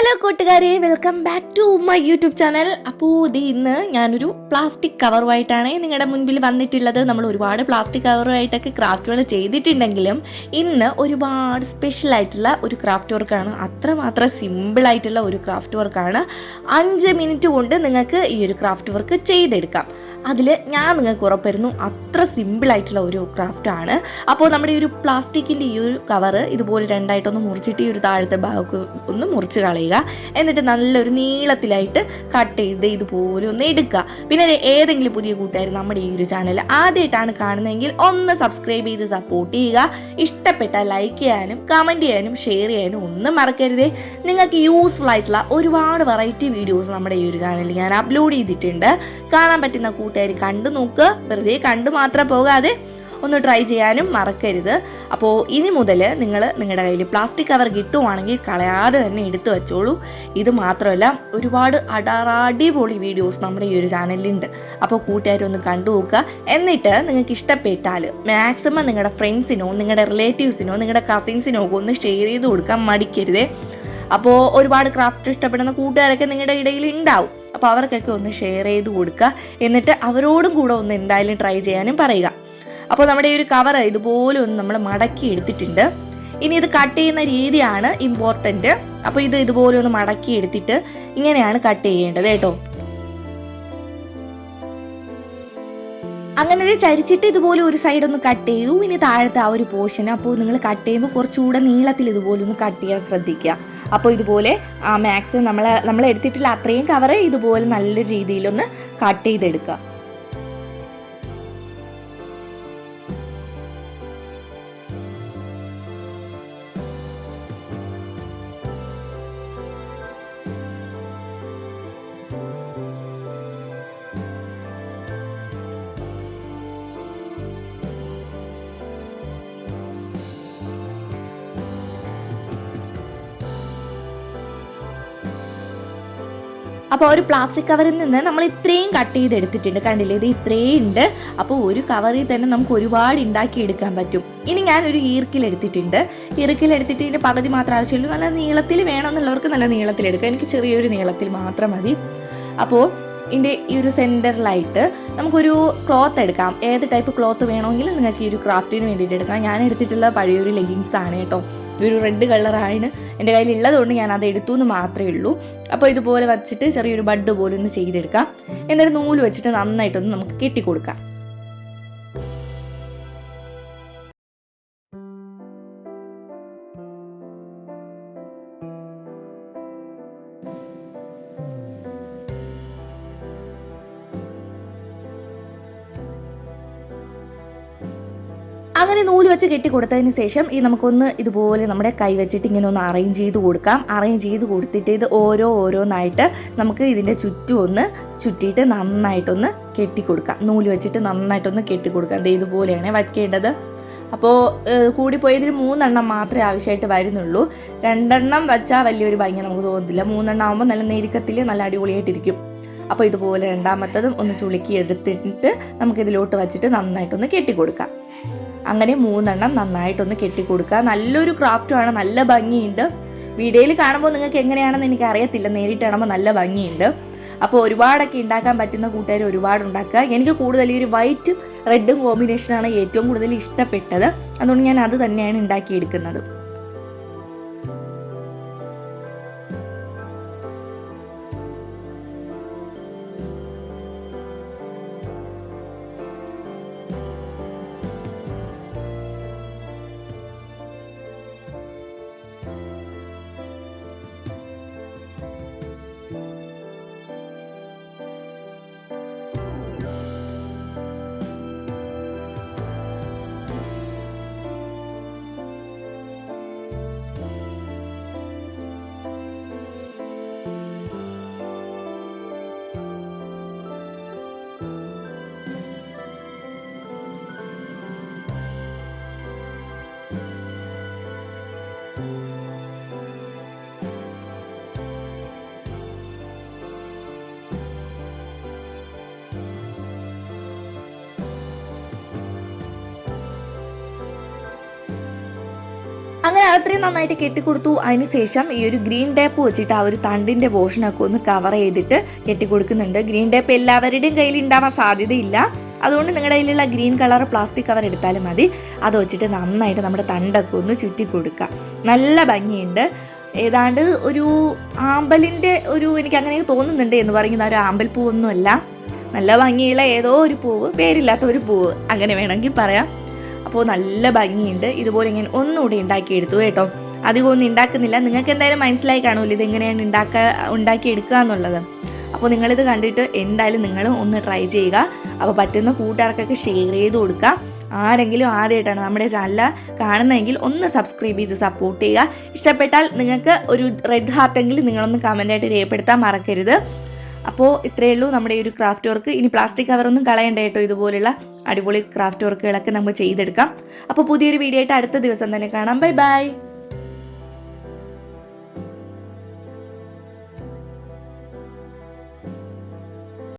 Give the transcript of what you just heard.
Hello കൂട്ടുകാരെ. Welcome back to my YouTube channel അപ്പോൾ ഇത് ഇന്ന് ഞാനൊരു പ്ലാസ്റ്റിക് കവറുമായിട്ടാണ് നിങ്ങളുടെ മുൻപിൽ വന്നിട്ടുള്ളത്. നമ്മൾ ഒരുപാട് പ്ലാസ്റ്റിക് കവറുമായിട്ടൊക്കെ ക്രാഫ്റ്റുകൾ ചെയ്തിട്ടുണ്ടെങ്കിലും ഇന്ന് ഒരുപാട് സ്പെഷ്യൽ ആയിട്ടുള്ള ഒരു ക്രാഫ്റ്റ് വർക്കാണ് അത്രമാത്രം സിമ്പിളായിട്ടുള്ള ഒരു ക്രാഫ്റ്റ് വർക്കാണ് അഞ്ച് മിനിറ്റ് കൊണ്ട് നിങ്ങൾക്ക് ഈ ഒരു ക്രാഫ്റ്റ് വർക്ക് ചെയ്തെടുക്കാം. അതിൽ ഞാൻ നിങ്ങൾക്ക് ഉറപ്പായിരുന്നു അത്ര സിമ്പിളായിട്ടുള്ള ഒരു ക്രാഫ്റ്റ് ആണ്. അപ്പോൾ നമ്മുടെ ഈ ഒരു പ്ലാസ്റ്റിക്കിന്റെ ഈ ഒരു കവറ് ഇതുപോലെ രണ്ടായിട്ടൊന്ന് മുറിച്ചിട്ട് ഈ ഒരു താഴത്തെ ഭാഗമൊക്കെ ഒന്ന് മുറിച്ച് കളയുക. എന്നിട്ട് നല്ലൊരു നീളത്തിലായിട്ട് കട്ട് ചെയ്ത് ഇതുപോലെ ഒന്ന് എടുക്കുക. പിന്നെ ഏതെങ്കിലും പുതിയ കൂട്ടുകാർ നമ്മുടെ ഈ ഒരു ചാനൽ ആദ്യമായിട്ടാണ് കാണുന്നതെങ്കിൽ ഒന്ന് സബ്സ്ക്രൈബ് ചെയ്ത് സപ്പോർട്ട് ചെയ്യുക. ഇഷ്ടപ്പെട്ട ലൈക്ക് ചെയ്യാനും കമന്റ് ചെയ്യാനും ഷെയർ ചെയ്യാനും ഒന്നും മറക്കരുതേ. നിങ്ങൾക്ക് യൂസ്ഫുൾ ആയിട്ടുള്ള ഒരുപാട് വെറൈറ്റി വീഡിയോസ് നമ്മുടെ ഈ ഒരു ചാനലിൽ ഞാൻ അപ്ലോഡ് ചെയ്തിട്ടുണ്ട്. കാണാൻ പറ്റുന്ന കൂട്ടുകാർ കണ്ടു നോക്കുക വെറുതെ കണ്ടു മാത്രം പോകാതെ ഒന്ന് ട്രൈ ചെയ്യാനും മറക്കരുത്. അപ്പോൾ ഇനി മുതൽ നിങ്ങൾ നിങ്ങളുടെ കയ്യിൽ പ്ലാസ്റ്റിക് കവർ കിട്ടുവാണെങ്കിൽ കളയാതെ തന്നെ എടുത്തു വെച്ചോളൂ. ഇത് മാത്രമല്ല ഒരുപാട് അടാറാടിപൊളി വീഡിയോസ് നമ്മുടെ ഈ ഒരു ചാനലിലുണ്ട്. അപ്പോൾ കൂട്ടുകാരൊന്ന് കണ്ടു നോക്കുക. എന്നിട്ട് നിങ്ങൾക്ക് ഇഷ്ടപ്പെട്ടാൽ മാക്സിമം നിങ്ങളുടെ ഫ്രണ്ട്സിനോ നിങ്ങളുടെ റിലേറ്റീവ്സിനോ നിങ്ങളുടെ കസിൻസിനോ ഒന്ന് ഷെയർ ചെയ്ത് കൊടുക്കാൻ മടിക്കരുതേ. അപ്പോൾ ഒരുപാട് ക്രാഫ്റ്റ് ഇഷ്ടപ്പെടുന്ന കൂട്ടുകാരൊക്കെ നിങ്ങളുടെ ഇടയിൽ ഉണ്ടാവും. അപ്പോൾ അവർക്കൊക്കെ ഒന്ന് ഷെയർ ചെയ്ത് കൊടുക്കുക. എന്നിട്ട് അവരോടും കൂടെ ഒന്ന് എന്തായാലും ട്രൈ ചെയ്യാനും പറയുക. അപ്പോൾ നമ്മുടെ ഈ ഒരു കവർ ഇതുപോലെ ഒന്ന് നമ്മൾ മടക്കി എടുത്തിട്ടുണ്ട്. ഇനി ഇത് കട്ട് ചെയ്യുന്ന രീതിയാണ് ഇമ്പോർട്ടന്റ് അപ്പോൾ ഇത് ഇതുപോലെ ഒന്ന് മടക്കി എടുത്തിട്ട് ഇങ്ങനെയാണ് കട്ട് ചെയ്യേണ്ടത് കേട്ടോ. അങ്ങനെ ചരിച്ചിട്ട് ഇതുപോലെ ഒരു സൈഡ് ഒന്ന് കട്ട് ചെയ്തു. ഇനി താഴത്തെ ആ ഒരു പോർഷൻ അപ്പോൾ നിങ്ങൾ കട്ട് ചെയ്യുമ്പോൾ കുറച്ചുകൂടെ നീളത്തിൽ ഇതുപോലെ ഒന്ന് കട്ട് ചെയ്യാൻ ശ്രദ്ധിക്കുക. അപ്പോൾ ഇതുപോലെ ആ മാക്സിമം നമ്മൾ നമ്മൾ എടുത്തിട്ടുള്ള അത്രയും കവർ ഇതുപോലെ നല്ലൊരു രീതിയിലൊന്ന് കട്ട് ചെയ്തെടുക്കുക. അപ്പോൾ ഒരു പ്ലാസ്റ്റിക് കവറിൽ നിന്ന് നമ്മൾ ഇത്രയും കട്ട് ചെയ്ത് എടുത്തിട്ടുണ്ട് കണ്ടില്ലേ? ഇത് ഇത്രയും ഉണ്ട്. അപ്പോൾ ഒരു കവറിൽ തന്നെ നമുക്ക് ഒരുപാട് ഉണ്ടാക്കി എടുക്കാൻ പറ്റും. ഇനി ഞാൻ ഒരു ഈർക്കിൽ എടുത്തിട്ടുണ്ട്. ഈർക്കിൽ എടുത്തിട്ട് ഇതിന്റെ പകുതി മാത്രം ആവശ്യമുള്ളൂ. നല്ല നീളത്തിൽ വേണമെന്നുള്ളവർക്ക് നല്ല നീളത്തിൽ എടുക്കാം. എനിക്ക് ചെറിയൊരു നീളത്തിൽ മാത്രം മതി. അപ്പോൾ ഇതിന്റെ ഈ ഒരു സെന്ററിലായിട്ട് നമുക്കൊരു ക്ലോത്ത് എടുക്കാം. ഏത് ടൈപ്പ് ക്ലോത്ത് വേണമെങ്കിലും നിങ്ങൾക്ക് ഈ ഒരു ക്രാഫ്റ്റിന് വേണ്ടിയിട്ട് എടുക്കാം. ഞാൻ എടുത്തിട്ടുള്ള പഴയൊരു ലെഗിങ്സ് ആണ് കേട്ടോ. ഇതൊരു റെഡ് കളറാണ് എന്റെ കയ്യിൽ ഉള്ളതുകൊണ്ട് ഞാൻ അത് എടുത്തു എന്ന് മാത്രമേ ഉള്ളൂ. അപ്പോൾ ഇതുപോലെ വച്ചിട്ട് ചെറിയൊരു ബഡ് പോലെ ഒന്ന് ചെയ്തെടുക്കാം. എന്നിട്ട് നൂൽ വെച്ചിട്ട് നന്നായിട്ടൊന്ന് നമുക്ക് കെട്ടിക്കൊടുക്കാം. അങ്ങനെ നൂൽ വെച്ച് കെട്ടി കൊടുത്തതിന് ശേഷം ഈ നമുക്കൊന്ന് ഇതുപോലെ നമ്മുടെ കൈ വെച്ചിട്ട് ഇങ്ങനെ ഒന്ന് അറേഞ്ച് ചെയ്ത് കൊടുക്കാം. അറേഞ്ച് ചെയ്ത് കൊടുത്തിട്ട് ഇത് ഓരോ ഓരോന്നായിട്ട് നമുക്ക് ഇതിന്റെ ചുറ്റും ഒന്ന് ചുറ്റിയിട്ട് നന്നായിട്ടൊന്ന് കെട്ടിക്കൊടുക്കാം. നൂൽ വെച്ചിട്ട് നന്നായിട്ടൊന്ന് കെട്ടിക്കൊടുക്കാം. ദേ ഇതുപോലെയാണ് വയ്ക്കേണ്ടത് അപ്പോൾ കൂടിപ്പോയതിൽ മൂന്നെണ്ണം മാത്രമേ ആവശ്യമായിട്ട് വരുന്നുള്ളൂ. രണ്ടെണ്ണം വെച്ചാൽ വലിയൊരു ഭംഗി നമുക്ക് തോന്നുന്നില്ല മൂന്നെണ്ണം ആകുമ്പോൾ നല്ല നെരുക്കത്തിൽ നല്ല അടിപൊളിയായിട്ടിരിക്കും. അപ്പോൾ ഇതുപോലെ രണ്ടാമത്തതും ഒന്ന് ചുളുക്കി എടുത്തിട്ട് നമുക്കിതിലോട്ട് വച്ചിട്ട് നന്നായിട്ടൊന്ന് കെട്ടി കൊടുക്കാം അങ്ങനെ മൂന്നെണ്ണം നന്നായിട്ടൊന്ന് കെട്ടിക്കൊടുക്കുക. നല്ലൊരു ക്രാഫ്റ്റുമാണ് നല്ല ഭംഗിയുണ്ട്. വീഡിയോയിൽ കാണുമ്പോൾ നിങ്ങൾക്ക് എങ്ങനെയാണെന്ന് എനിക്ക് അറിയത്തില്ല നേരിട്ട് കാണുമ്പോൾ നല്ല ഭംഗിയുണ്ട്. അപ്പോൾ ഒരുപാടൊക്കെ ഉണ്ടാക്കാൻ പറ്റുന്ന കൂട്ടുകാർ ഒരുപാട് ഉണ്ടാക്കുക. എനിക്ക് കൂടുതൽ ഈ ഒരു വൈറ്റും റെഡും കോമ്പിനേഷനാണ് ഏറ്റവും കൂടുതൽ ഇഷ്ടപ്പെട്ടത്. അതുകൊണ്ട് ഞാൻ അത് തന്നെയാണ് ഉണ്ടാക്കിയെടുക്കുന്നത്. അങ്ങനെ അത്രയും നന്നായിട്ട് കെട്ടിക്കൊടുത്തു. അതിന് ശേഷം ഈ ഒരു ഗ്രീൻ ടേപ്പ് വെച്ചിട്ട് ആ ഒരു തണ്ടിന്റെ പോർഷനൊക്കെ ഒന്ന് കവർ ചെയ്തിട്ട് കെട്ടിക്കൊടുക്കുന്നുണ്ട്. ഗ്രീൻ ടേപ്പ് എല്ലാവരുടെയും കയ്യിൽ ഉണ്ടാവാൻ സാധ്യതയില്ല. അതുകൊണ്ട് നിങ്ങളുടെ കയ്യിലുള്ള ഗ്രീൻ കളർ പ്ലാസ്റ്റിക് കവർ എടുത്താലും മതി. അത് വെച്ചിട്ട് നന്നായിട്ട് നമ്മുടെ തണ്ടൊക്കെ ഒന്ന് ചുറ്റി കൊടുക്കുക. നല്ല ഭംഗിയുണ്ട്. ഏതാണ്ട് ഒരു ആമ്പലിന്റെ ഒരു എനിക്ക് അങ്ങനെ തോന്നുന്നുണ്ട് എന്ന് പറയുന്ന ഒരു ആമ്പൽ പൂവൊന്നുമല്ല. നല്ല ഭംഗിയുള്ള ഏതോ ഒരു പൂവ് പേരില്ലാത്ത ഒരു പൂവ്. അങ്ങനെ വേണമെങ്കിൽ പറയാം. അപ്പോൾ നല്ല ഭംഗിയുണ്ട്. ഇതുപോലെ ഇങ്ങനെ ഒന്നുകൂടി ഉണ്ടാക്കിയെടുത്തു കേട്ടോ. അധികം ഒന്നും ഉണ്ടാക്കുന്നില്ല. നിങ്ങൾക്ക് എന്തായാലും മനസ്സിലായി കാണുമല്ലോ ഇതെങ്ങനെയാണ് ഉണ്ടാക്കി ഉണ്ടാക്കിയെടുക്കുക എന്നുള്ളത്. അപ്പോൾ നിങ്ങളിത് കണ്ടിട്ട് എന്തായാലും നിങ്ങൾ ഒന്ന് ട്രൈ ചെയ്യുക. അപ്പോൾ പറ്റുന്ന കൂട്ടുകാർക്കൊക്കെ ഷെയർ ചെയ്ത് കൊടുക്കുക. ആരെങ്കിലും ആദ്യമായിട്ടാണ് നമ്മുടെ ചാനൽ കാണുന്നതെങ്കിൽ ഒന്ന് സബ്സ്ക്രൈബ് ചെയ്ത് സപ്പോർട്ട് ചെയ്യുക. ഇഷ്ടപ്പെട്ടാൽ നിങ്ങൾക്ക് ഒരു റെഡ് ഹാർട്ടെങ്കിലും നിങ്ങളൊന്ന് കമന്റായിട്ട് രേഖപ്പെടുത്താൻ മറക്കരുത്. അപ്പോൾ ഇത്രയേ ഉള്ളൂ നമ്മുടെ ഈ ഒരു ക്രാഫ്റ്റ് വർക്ക് ഇനി പ്ലാസ്റ്റിക് കവറൊന്നും കളയണ്ട കേട്ടോ. ഇതുപോലുള്ള അടിപൊളി ക്രാഫ്റ്റ് വർക്കുകളൊക്കെ നമുക്ക് ചെയ്തെടുക്കാം. അപ്പോൾ പുതിയൊരു വീഡിയോ ആയിട്ട് അടുത്ത ദിവസം തന്നെ കാണാം. Bye bye